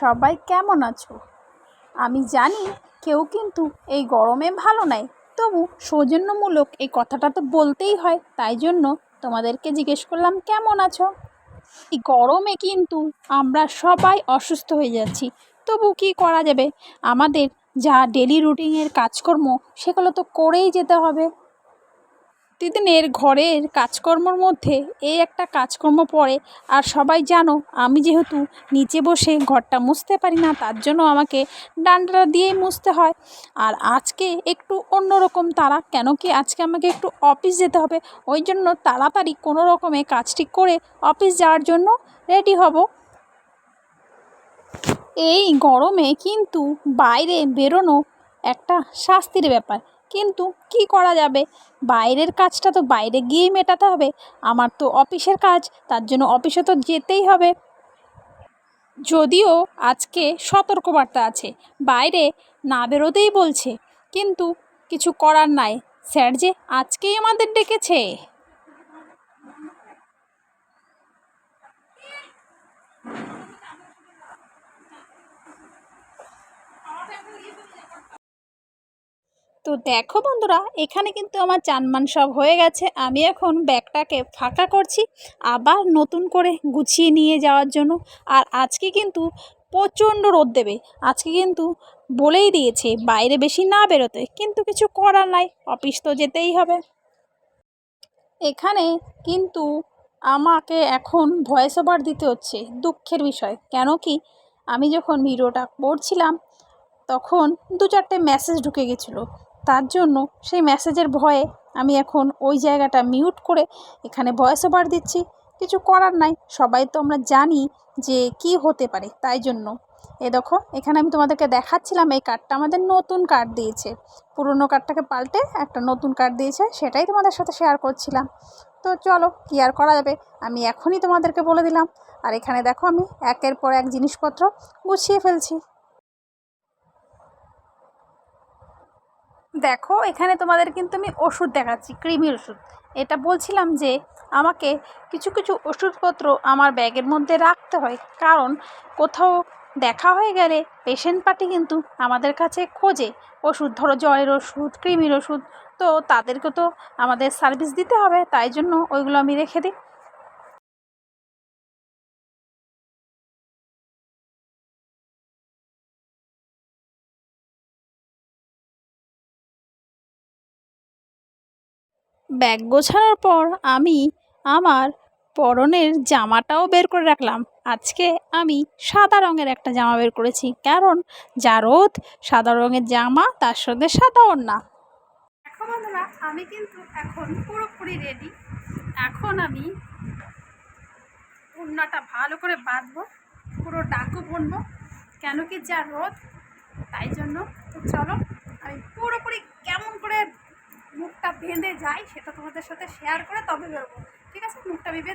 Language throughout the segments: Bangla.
সবাই কেমন আছো? আমি জানি কেউ কিন্তু এই গরমে ভালো নাই, তবু সৌজন্যমূলক এই কথাটা তো বলতেই হয়, তাই জন্য তোমাদেরকে জিজ্ঞেস করলাম কেমন আছো? এই গরমে কিন্তু আমরা সবাই অসুস্থ হয়ে যাচ্ছি, তবু কি করা যাবে? আমাদের যা ডেলি রুটিনের কাজকর্ম, সেগুলো তো করেই যেতে হবে। প্রতিদিনের ঘরের কাজকর্মর মধ্যে এই একটা কাজকর্ম পড়ে। আর সবাই জানো, আমি যেহেতু নিচে বসে ঘরটা মুছতে পারি না, তার জন্য আমাকে ডান্ডাটা দিয়েই মুছতে হয়। আর আজকে একটু অন্যরকম তারা কেন কি আজকে আমাকে একটু অফিস যেতে হবে। ওই জন্য তাড়াতাড়ি কোনো রকমে কাজটি করে অফিস যাওয়ার জন্য রেডি হব। এই গরমে কিন্তু বাইরে বেরোনো একটা শাস্তির ব্যাপার। কিন্তু কি করা যাবে? বাইরের কাজটা তো বাইরে গিয়েই মেটাতে হবে। আমার তো অফিসের কাজ, তার জন্য অফিসে তো যেতেই হবে। যদিও আজকে সতর্কবার্তা আছে, বাইরে না বেরোতেই বলছে, কিন্তু কিছু করার নাই। স্যার যে আজকেই আমাদের ডেকেছে। তো দেখো বন্ধুরা, এখানে কিন্তু আমার চানমান সব হয়ে গেছে। আমি এখন ব্যাগটাকে ফাঁকা করছি, আবার নতুন করে গুছিয়ে নিয়ে যাওয়ার জন্য। আর আজকে কিন্তু প্রচণ্ড রোদ দেবে। আজকে কিন্তু বলেই দিয়েছে, বাইরে বেশি না বেরোতে, কিন্তু কিছু করার নাই, অফিস তো যেতেই হবে। এখানে কিন্তু আমাকে এখন ভয়েস ওভার দিতে হচ্ছে, দুঃখের বিষয়। কেন কি? আমি যখন ভিডিওটা করছিলাম, তখন দু চারটে মেসেজ ঢুকে গেছিল। তার জন্য সেই মেসেজের ভয়ে আমি এখন ওই জায়গাটা মিউট করে এখানে ভয়েস ওভার দিচ্ছি। কিছু করার নাই। সবাই তো আমরা জানি যে কি হতে পারে, তাই জন্য। এ দেখো, এখানে আমি তোমাদেরকে দেখাচ্ছিলাম এই কার্ডটা আমাদের নতুন কার্ড দিয়েছে। পুরনো কার্ডটাকে পাল্টে একটা নতুন কার্ড দিয়েছে, সেটাই তোমাদের সাথে শেয়ার করছিলাম। তো চলো, কি আর করা যাবে? আমি এখনই তোমাদেরকে বলে দিলাম। আর এখানে দেখো আমি একের পর এক জিনিসপত্র গুছিয়ে ফেলছি। দেখো, এখানে তোমাদের কিন্তু আমি ওষুধ দেখাচ্ছি, ক্রিমির ওষুধ। এটা বলছিলাম যে আমাকে কিছু কিছু ওষুধপত্র আমার ব্যাগের মধ্যে রাখতে হয়, কারণ কোথাও দেখা হয়ে গেলে পেশেন্ট পার্টি কিন্তু আমাদের কাছে খোঁজে। ওষুধ ধরো, জ্বরের ওষুধ, ক্রিমির ওষুধ, তো তাদেরকে তো আমাদের সার্ভিস দিতে হবে, তাই জন্য ওইগুলো আমি রেখে দিই। ব্যাগ গোছানোর পর আমি আমার পরনের জামাটাও বের করে রাখলাম। আজকে আমি সাদা রঙের একটা জামা বের করেছি, কারণ যা রোদ, সাদা রঙের জামা, তার সঙ্গে সাদা ওড়না। বন্ধুরা, আমি কিন্তু এখন পুরোপুরি রেডি এখন আমি ওড়নাটা ভালো করে বাঁধবো, পুরো ডাকু বুনবো, কেন কি যা রোদ, তাই জন্য তো চলো, আমি পুরোপুরি কেমন করে মুখটা বেঁধে যাই, সেটা তোমাদের সাথে শেয়ার করে তবে বেরোবো। ঠিক আছে? মুখটা বেঁধে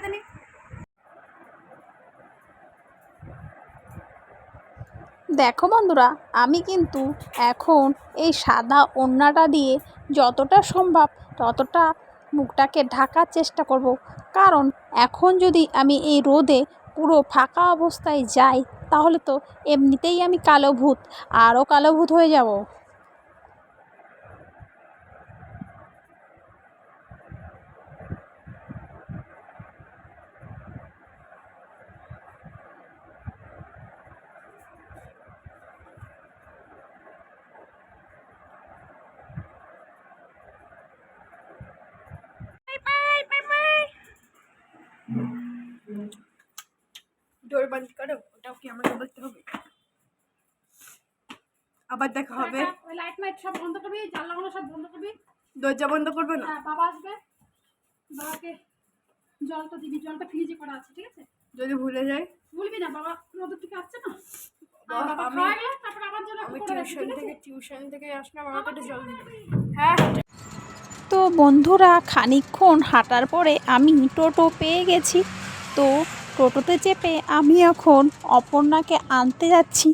দেখো বন্ধুরা, আমি কিন্তু এখন এই সাদা ওড়নাটা দিয়ে যতটা সম্ভব ততটা মুখটাকে ঢাকার চেষ্টা করব। কারণ এখন যদি আমি এই রোদে পুরো ফাঁকা অবস্থায় যাই, তাহলে তো এমনিতেই আমি কালো ভূত, আরও কালো ভূত হয়ে যাব। ডোর বন্ধ করো ওটাও কি আমাকে বলতে হবে? আবার দেখা হবে। লাইট মাইট সব বন্ধ করবি জানলাগুলো সব বন্ধ করবি। দরজা বন্ধ করবে না? হ্যাঁ বাবা আসবে। বাবাকে জলটা দিবি জলটা ফ্রিজে করা আছে ঠিক আছে? যদি ভুলে যাই। ভুলবি না বাবা রোদের থেকে আসছে না? করে জল হ্যাঁ। তো বন্ধুরা খানিকক্ষণ হাঁটার পরে আমি টোটো পেয়ে গেছি। তো টোটোতে চেপে আমি এখন অপর্ণাকে আনতে যাচ্ছি।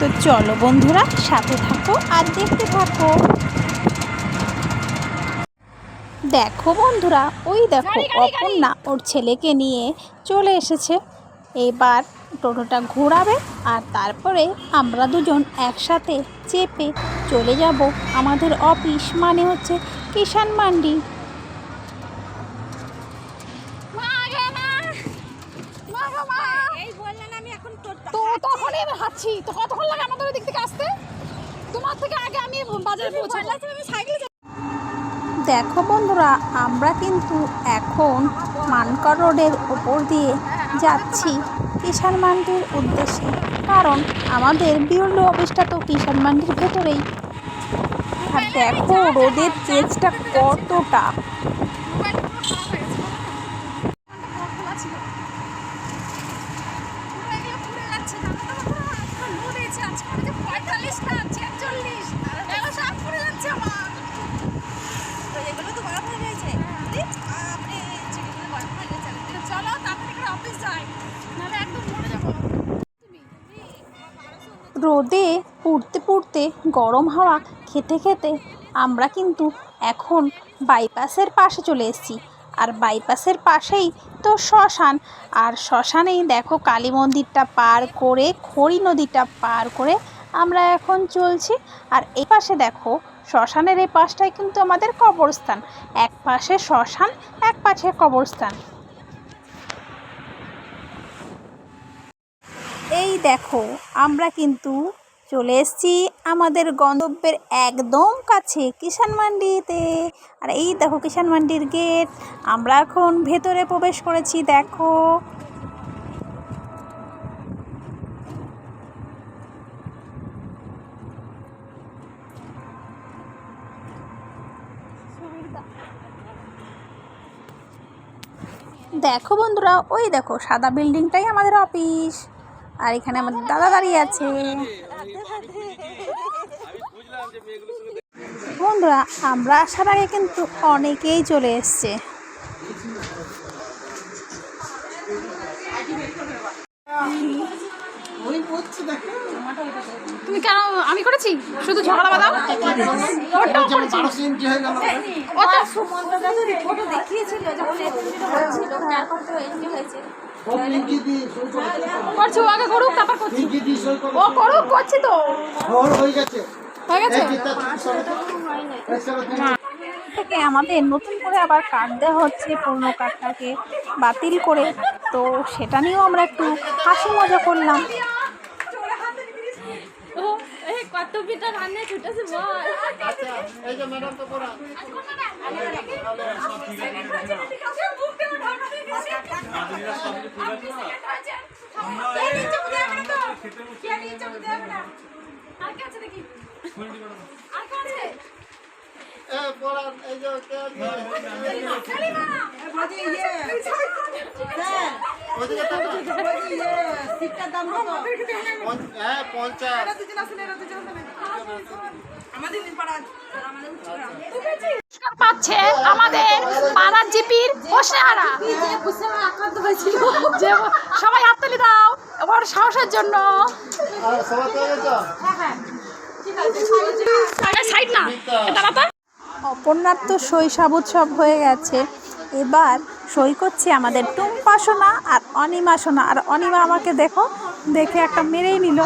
তো চলো বন্ধুরা সাথে থাকো আর দেখতে থাকো। দেখো বন্ধুরা ওই দেখো অপর্ণা ওর ছেলেকে নিয়ে চলে এসেছে। এবার টোটোটা ঘোরাবে আর তারপরে আমরা দুজন একসাথে চেপে চলে যাব আমাদের অফিস মানে হচ্ছে কিষান মান্ডি এই বললেন আমি এখন তোর তো হাঁটছি তো কতক্ষণ লাগে আমাদের ওই দিক থেকে আসতে? তোমার থেকে আগে আমি বাজারে পৌঁছাবো। আমি সাইকেল দেখো বন্ধুরা আমরা কিন্তু এখন মানকর রোডের ওপর দিয়ে যাচ্ছি কিষাণ মান্ডির উদ্দেশ্যে। কারণ আমাদের বিউল্ড অফিসটা তো কিষাণ মান্ডির ভেতরেই। আর দেখো রোদের তেজটা কতটা। রোদে পুড়তে পুড়তে গরম হাওয়া খেতে খেতে আমরা কিন্তু এখন বাইপাসের পাশে চলে এসেছি। আর বাইপাসের পাশেই তো শ্মশান। আর শ্মশানেই দেখো কালী মন্দিরটা পার করে, খড়ি নদীটা পার করে আমরা এখন চলছি। আর এই পাশে দেখো শ্মশানের এই পাশটাই কিন্তু আমাদের কবরস্থান। এক পাশে শ্মশান, এক পাশে কবরস্থান এই দেখো, আমরা কিন্তু চলে এসেছি আমাদের গন্তব্যের একদম কাছে কিষান মান্ডিতে। আর এই দেখো কিষান মান্ডির গেট। আমরা এখন ভেতরে প্রবেশ করেছি, দেখো। দেখো বন্ধুরা, ওই দেখো সাদা বিল্ডিংটাই আমাদের অফিস। আর এখানে আমাদের দাদা দাঁড়িয়ে আছে। বন্ধুরা আমরা আসার আগে কিন্তু অনেকেই চলে এসছে। তুমি কেন আমি করেছি? শুধু ঝগড়া বাদাও ওটা সুমন্ত দাদুর ফটো দেখিয়েছিল যখন এডমিট হয়েছিল তারপর তো এডমিট হয়েছে? করছি ও আগে করুক তারপর করছি। ও করুক করছি তো। হয়ে গেছে। থেকে আমাদের নতুন করে আবার কার্ড দেওয়া হচ্ছে পুরনো কার্ডটাকে বাতিল করে। তো সেটা নিয়েও আমরা একটু হাসি মজা করলাম। কত পিঠা রান্না ছুটেছে বল। এই যে ম্যাডাম তো। পড়া এ পড়া এই যে পাড়ার যে সবাই হাততালি দাও। ওর সাহসের জন্য। অপর্ণার তো শৈশব উৎসব হয়ে গেছে। এবার সই করছে আমাদের টুম্পা সোনা আর অনিমা সোনা। আর অনিমা আমাকে দেখো, দেখে একটা মেরেই নিল।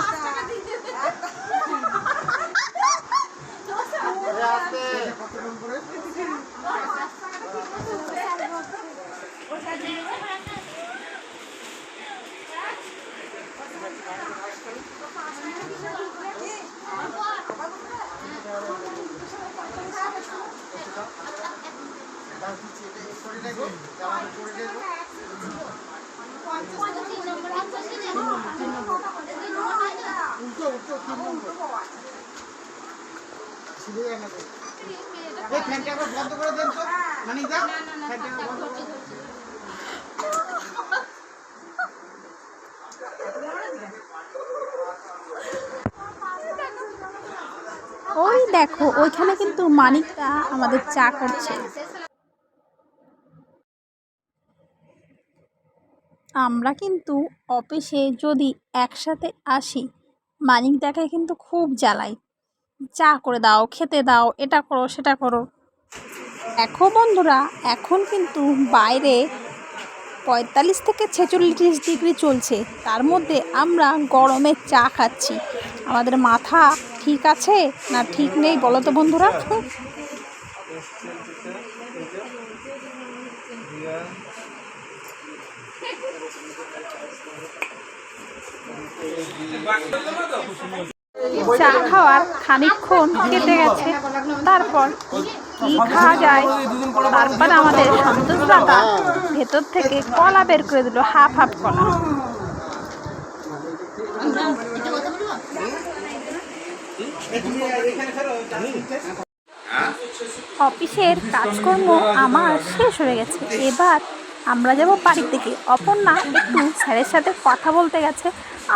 এই ফ্যানটা একবার বন্ধ করে দেন তো। মানিক দা ফ্যানটা বন্ধ করে ওই দেখো ওইখানে কিন্তু মানিকটা আমাদের চা করছে। আমরা কিন্তু অফিসে যদি একসাথে আসি মানিকদাকে কিন্তু খুব জ্বালাই। চা করে দাও, খেতে দাও, এটা করো, সেটা করো। দেখো বন্ধুরা, এখন কিন্তু বাইরে পঁয়তাল্লিশ থেকে ছেচল্লিশ ডিগ্রি চলছে। তার মধ্যে আমরা গরমে চা খাচ্ছি। আমাদের মাথা ঠিক আছে না ঠিক নেই বলো তো বন্ধুরা? চা খাওয়ার খানিকক্ষণ কেটে গেছে। তারপর কি খাওয়া যায়? তারপর আমাদের সন্তোষ দাদা ভেতর থেকে কলা বের করে দিল, হাফ হাফ কলা। অফিসের কাজকর্ম আমার শেষ হয়ে গেছে। এবার আমরা যাব বাড়ি থেকে অপর্ণা একটু স্যারের সাথে কথা বলতে গেছে।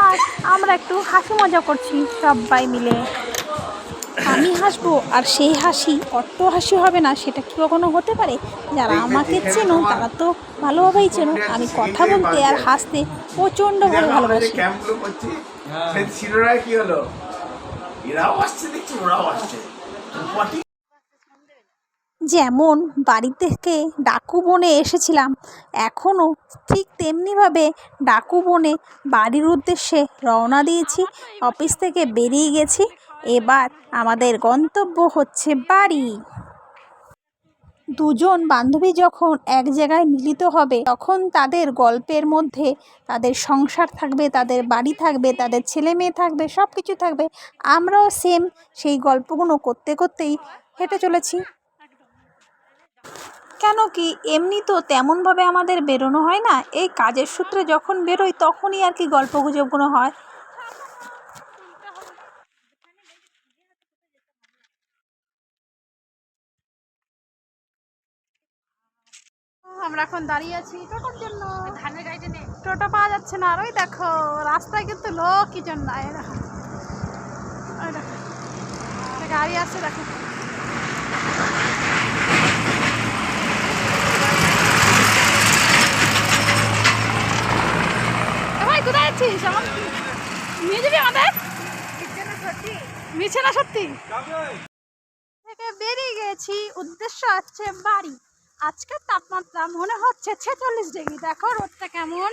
আর আমরা একটু হাসি মজা করছি সবাই মিলে। আমি হাসবো আর সেই হাসি অট্ট হাসি হবে না সেটা কি কখনো হতে পারে? যারা আমাকে চেনো তারা তো ভালোভাবেই চেনো। আমি কথা বলতে আর হাসতে ভালোবাসি। করছি সেই শিরোনায় কি হলো? এরাও আসছে দেখছি ওরাও আসছে। যেমন বাড়ি থেকে ডাকু বনে এসেছিলাম, এখনও ঠিক তেমনিভাবে ডাকু বনে বাড়ির উদ্দেশ্যে রওনা দিয়েছি, অফিস থেকে বেরিয়ে গেছি, এবার আমাদের গন্তব্য হচ্ছে বাড়ি। দুজন বান্ধবী যখন এক জায়গায় মিলিত হবে, তখন তাদের গল্পের মধ্যে তাদের সংসার থাকবে, তাদের বাড়ি থাকবে, তাদের ছেলে মেয়ে থাকবে সব কিছু থাকবে। আমরাও সেম সেই গল্পগুলো করতে করতেই হেঁটে চলেছি। কেন কি এমনি তো তেমনভাবে আমাদের বেরোনো হয় না? এই কাজের সূত্রে যখন বেরোই তখনই আর কি গল্প গুজবগুলো হয়। আমরা এখন দাঁড়িয়ে আছি টোটোর জন্য। ধানের গাড়িটা নে টোটো পাওয়া যাচ্ছে না। আর ওই দেখো রাস্তায় কিন্তু লোকই জন নাই। দেখো। ওই দেখো। একটা গাড়ি আসছে দেখো এ ভাই কোথায় আছিস আমার নিয়ে যাবি আমাদের মিছে না সত্যি? থেকে বেরিয়ে গেছি, উদ্দেশ্য হচ্ছে বাড়ি। আজকের তাপমাত্রা মনে হচ্ছে ছেচল্লিশ ডিগ্রি। দেখো রোদটা কেমন?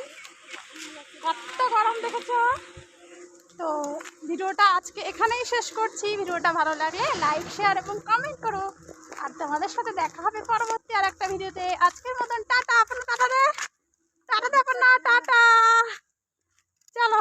কত গরম দেখেছ? তো ভিডিওটা আজকে এখানেই শেষ করছি। ভিডিওটা ভালো লাগলে লাইক, শেয়ার এবং কমেন্ট করো। আর তোমাদের সাথে দেখা হবে পরবর্তী আর একটা ভিডিওতে। আজকের মতন টাটা আপনার টাটা দে টাটা। দে না টাটা চলো